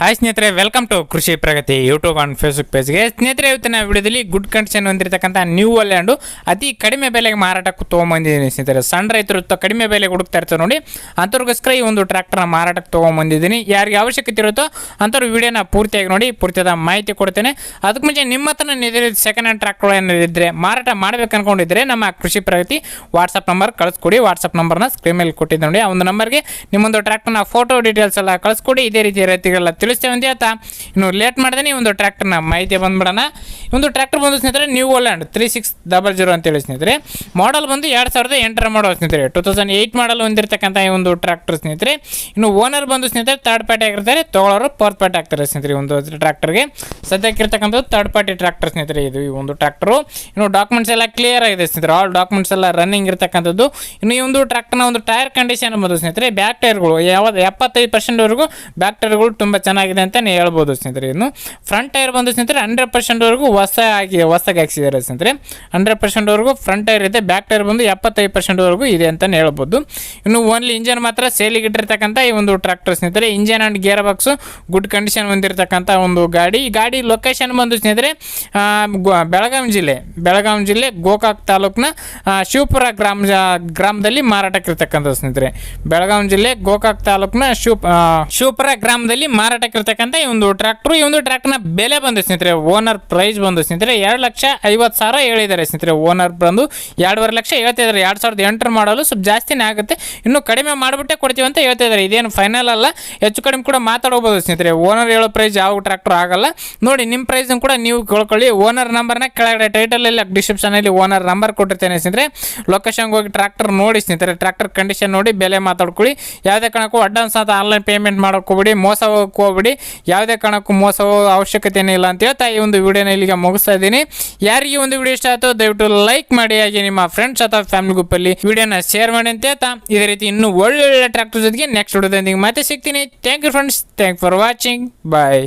Hi ಸ್ನೇಹಿತರೆ welcome to Krishi Pragati YouTube and Facebook ಪೇಜ್ಗೆ ಸ್ನೇಹಿತರೆ, ಇವತ್ತಿನ ವಿಡಿಯೋದಲ್ಲಿ ಗುಡ್ ಕಂಡೀಷನ್ ಹೊಂದಿರತಕ್ಕಂಥ ನ್ಯೂ ಅಲ್ಯಾಂಡು ಅತಿ ಕಡಿಮೆ ಬೆಲೆಗೆ ಮಾರಾಟಕ್ಕೆ ತೊಗೊಂಬಂದಿದ್ದೀನಿ ಸ್ನೇಹಿತರೆ. ಸಣ್ಣ ರೈತರು ಕಡಿಮೆ ಬೆಲೆಗೆ ಹುಡುಕ್ತಾ ಇರ್ತಾರೆ ನೋಡಿ. ಅಂಥವ್ರಿಗೋಸ್ಕರ ಈ ಒಂದು ಟ್ರ್ಯಾಕ್ಟರ್ನ ಮಾರಾಟಕ್ಕೆ ತೊಗೊಂಬಂದಿದ್ದೀನಿ. ಯಾರಿಗೆ ಅವಶ್ಯಕತೆ ಇರುತ್ತೋ ಅಂಥವ್ರು ವಿಡಿಯೋನ ಪೂರ್ತಿಯಾಗಿ ನೋಡಿ, ಪೂರ್ತಿಯಾದ ಮಾಹಿತಿ ಕೊಡ್ತೇನೆ. ಅದಕ್ಕೆ ಮುಂಚೆ ನಿಮ್ಮ ಹತ್ರ ನಿಧಿ ಸೆಕೆಂಡ್ ಹ್ಯಾಂಡ್ ಟ್ರ್ಯಾಕ್ಟರ್ ಏನಿದ್ರೆ ಮಾರಾಟ ಮಾಡಬೇಕು ಅನ್ಕೊಂಡಿದ್ರೆ ನಮ್ಮ ಕೃಷಿ ಪ್ರಗತಿ ವಾಟ್ಸಪ್ ನಂಬರ್ ಕಳಿಸ್ಕೊಡಿ. ವಾಟ್ಸಪ್ ನಂಬರ್ನ ಸ್ಕ್ರೀನ್ ಮೇಲೆ ಕೊಟ್ಟಿದ್ದೆ ನೋಡಿ. ಆ ಒಂದು ನಂಬರ್ಗೆ ನಿಮ್ಮೊಂದು ಟ್ರ್ಯಾಕ್ಟರ್ನ ಫೋಟೋ ಡೀಟೇಲ್ಸ್ ಎಲ್ಲ ಕಳಿಸ್ಕೊಡಿ. ಇದೇ ರೀತಿ ರೈತರಿಗೆಲ್ಲ ತಿಳಿಸ್ತೇವೆ ಅಂತ ಹೇಳ್ತಾ ಇನ್ನು ಲೇಟ್ ಮಾಡ್ದೇನೆ ಈ ಒಂದು ಟ್ರ್ಯಾಕ್ಟರ್ನ ಮಾಹಿತಿ ಬಂದ್ಬಿಡೋಣ. ಒಂದು ಟ್ರ್ಯಾಕ್ಟರ್ ಬಂದು ಸ್ನೇಹಿತರೆ New Holland three six double zero ಅಂತೇಳಿ ಸ್ನೇಹಿತರೆ. ಮಾಡಲ್ ಬಂದು ಎರಡು ಸಾವಿರದ ಎಂಟರ ಮಾಡಲ್ ಸ್ನೇಹಿತರೆ. ಟೂ ತೌಸಂಡ್ ಏಯ್ಟ್ ಮಾಡಲ್ ಹೊಂದಿರತಕ್ಕಂಥ ಈ ಒಂದು ಟ್ರ್ಯಾಕ್ಟರ್ ಸ್ನೇಹಿತರೆ. ಇನ್ನು ಓನರ್ ಬಂದು ಸ್ನೇಹಿತರೆ ಥರ್ಡ್ ಪಾರ್ಟಿ ಆಗಿರ್ತಾರೆ ತೊಗೊಳೋರು ಫೋರ್ತ್ ಪಾರ್ಟಿ ಆಗ್ತಾರೆ ಸ್ನೇಹಿತರೆ ಒಂದು ಟ್ರ್ಯಾಕ್ಟರ್ಗೆ ಸದ್ಯಕ್ಕಿರ್ತಕ್ಕಂಥದ್ದು ಥರ್ಡ್ ಪಾರ್ಟಿ ಟ್ರ್ಯಾಕ್ಟರ್ ಸ್ನೇಹಿತರೆ ಇದು ಈ ಒಂದು ಟ್ರ್ಯಾಕ್ಟರು ಇನ್ನು ಡಾಕ್ಯುಮೆಂಟ್ಸ್ ಎಲ್ಲ ಕ್ಲಿಯರ್ ಆಗಿದೆ ಸ್ನೇಹಿತರೆ. ಆಲ್ ಡಾಕ್ಯುಮೆಂಟ್ಸ್ ಎಲ್ಲ ರನ್ನಿಂಗ್ ಇರ್ತಕ್ಕಂಥದ್ದು. ಇನ್ನು ಈ ಒಂದು ಟ್ರ್ಯಾಕ್ಟರ್ನ ಒಂದು ಟೈರ್ ಕಂಡೀಷನ್ ಬಂದು ಸ್ನೇಹಿತರೆ ಬ್ಯಾಕ್ ಟೈರ್ಗಳು ಯಾವ ಎಪ್ಪತ್ತೈದು ಪರ್ಸೆಂಟ್ವರೆಗೂ ಬ್ಯಾಕ್ ಟೈರ್ಗಳು ತುಂಬ ಚೆನ್ನಾಗಿದೆ ಅಂತಲೇ ಹೇಳ್ಬೋದು ಸ್ನೇಹಿತರೆ ಇನ್ನು. ಫ್ರಂಟ್ ಟೈರ್ ಬಂದು ಸ್ನೇಹಿತರೆ ಹಂಡ್ರೆಡ್ ಪರ್ಸೆಂಟ್ವರೆಗೂ ಹೊಸ ಆಗಿ, ಹೊಸಗೆ ಹಾಕ್ಸಿದ್ದಾರೆ ಸ್ನೇಹಿತರೆ. ಹಂಡ್ರೆಡ್ ಪರ್ಸೆಂಟ್ವರೆಗೂ ಫ್ರಂಟ್ ಟೈರ್ ಇದೆ ಬ್ಯಾಕ್ ಟೈರ್ ಬಂದು ಎಪ್ಪತ್ತೈದು ಪರ್ಸೆಂಟ್ವರೆಗೂ ಇದೆ ಅಂತಲೇ ಹೇಳ್ಬೋದು. ಇನ್ನು ಓನ್ಲಿ ಇಂಜನ್ ಮಾತ್ರ ಸೇಲಿಗೆ ಇಟ್ಟಿರ್ತಕ್ಕಂಥ ಈ ಒಂದು ಟ್ರ್ಯಾಕ್ಟರ್ ಸ್ನೇಹಿತರೆ. Engine and gear box good condition ಹೊಂದಿರತಕ್ಕಂಥ ಒಂದು ಗಾಡಿ. ಈ ಗಾಡಿ ಲೊಕೇಶನ್ ಬಂದು ಸ್ನೇಹಿತರೆ ಬೆಳಗಾವಿ ಜಿಲ್ಲೆ ಬೆಳಗಾವಿ ಜಿಲ್ಲೆ ಗೋಕಾಕ್ ತಾಲೂಕಿನ ಶಿವಪುರ ಗ್ರಾಮ, ಗ್ರಾಮದಲ್ಲಿ ಮಾರಾಟಕ್ಕಿರ್ತಕ್ಕಂಥ ಸ್ನೇಹಿತರೆ. ಬೆಳಗಾವಿ ಜಿಲ್ಲೆ ಗೋಕಾಕ್ ತಾಲೂಕಿನ ಶಿವ ಶಿವಪುರ ಗ್ರಾಮದಲ್ಲಿ ಮಾರಾಟಕ್ಕಿರ್ತಕ್ಕಂಥ ಈ ಒಂದು ಟ್ರ್ಯಾಕ್ಟರ್, ಈ ಒಂದು ಟ್ರ್ಯಾಕ್ಟರ್ನ ಬೆಲೆ ಬಂದು ಸ್ನೇಹಿತರೆ ಓನರ್ ಪ್ರೈಸ್ ಬಂದು ಸ್ನೇಹಿತರೆ, ಎರಡು ಲಕ್ಷ ಐವತ್ತು ಸಾವಿರ ಹೇಳಿದ್ದಾರೆ ಸ್ನೇಹಿತರೆ ಓನರ್ ಬಂದು. ಎರಡೂವರೆ ಲಕ್ಷ ಹೇಳ್ತಿದ್ದಾರೆ ಎರಡು ಸಾವಿರದ ಎಂಟರ ಮಾಡಲು ಸ್ವಲ್ಪ ಜಾಸ್ತಿನೇ ಆಗುತ್ತೆ. ಇನ್ನು ಕಡಿಮೆ ಮಾಡಿಬಿಟ್ಟೆ ಕೊಡ್ತೀವಿ ಅಂತ ಹೇಳ್ತಿದ್ದಾರೆ ಇದೇನು ಫೈನಲ್ ಅಲ್ಲ. ಹೆಚ್ಚು ಕಡಿಮೆ ಕೂಡ ಮಾತಾಡಬಹುದು ಸ್ನೇಹಿತರೆ. ಓನರ್ ಹೇಳೋ ಪ್ರೈಸ್ ಯಾವ ಟ್ರ್ಯಾಕ್ಟರ್ ಆಗಲ್ಲ. ನೋಡಿ ನಿಮ್ಮ ಪ್ರೈಸ್ ಕೂಡ ನೀವು ಕೇಳ್ಕೊಳ್ಳಿ. ಓನರ್ ನಂಬರ್ನ ಕೆಳಗಡೆ ಟೈಟಲಲ್ಲಿ ಡಿಸ್ಕ್ರಿಪ್ಷನಲ್ಲಿ ಓನರ್ ನಂಬರ್ ಕೊಟ್ಟಿರ್ತೇನೆ ಸ್ನೇಹಿತರೆ. ಲೊಕೇಶನ್ಗೆ ಹೋಗಿ ಟ್ರ್ಯಾಕ್ಟರ್ ನೋಡಿ ಸ್ನೇಹಿತರೆ. ಟ್ರ್ಯಾಕ್ಟರ್ ಕಂಡೀಷನ್ ನೋಡಿ, ಬೆಲೆ ಮಾತಾಡ್ಕೊಳ್ಳಿ. ಯಾವುದೇ ಕಾರಣಕ್ಕೂ ಅಡ್ವಾನ್ಸ್ ಅಂತ ಆನ್ಲೈನ್ ಪೇಮೆಂಟ್ ಮಾಡೋಕೆ ಹೋಗ್ಬಿಡಿ ಮೋಸ ಹೋಗಕ್ಕೆ ಹೋಗ್ಬಿಡಿ ಯಾವುದೇ ಕಾರಣಕ್ಕೂ ಮೋಸ ಹೋಗೋ ಅವಶ್ಯಕತೆ ಇಲ್ಲ ಅಂತ ಹೇಳ್ತಾ ಈ ಒಂದು ವಿಡಿಯೋನ ಇಲ್ಲಿಗೆ ಮುಗಿಸ್ತಾ ಇದ್ದೀನಿ. ಯಾರಿಗೆ ಒಂದು ವಿಡಿಯೋ ಇಷ್ಟ ಆಯ್ತು ದಯವಿಟ್ಟು ಲೈಕ್ ಮಾಡಿ, ಹಾಗೆ ನಿಮ್ಮ ಫ್ರೆಂಡ್ಸ್ ಅಥವಾ ಫ್ಯಾಮಿಲಿ ಗ್ರೂಪಲ್ಲಿ ವಿಡಿಯೋನ ಶೇರ್ ಮಾಡಿ ಅಂತ ಹೇಳ್ತಾ ಇದೇ ರೀತಿ ಇನ್ನೂ ಒಳ್ಳೊಳ್ಳೆ ಟ್ರ್ಯಾಕ್ಟರ್ ಜೊತೆಗೆ ನೆಕ್ಸ್ಟ್ ವಿಡಿಯೋದೊಂದಿಗೆ ಮತ್ತೆ ಸಿಗ್ತೀನಿ. Thank you friends thank for watching bye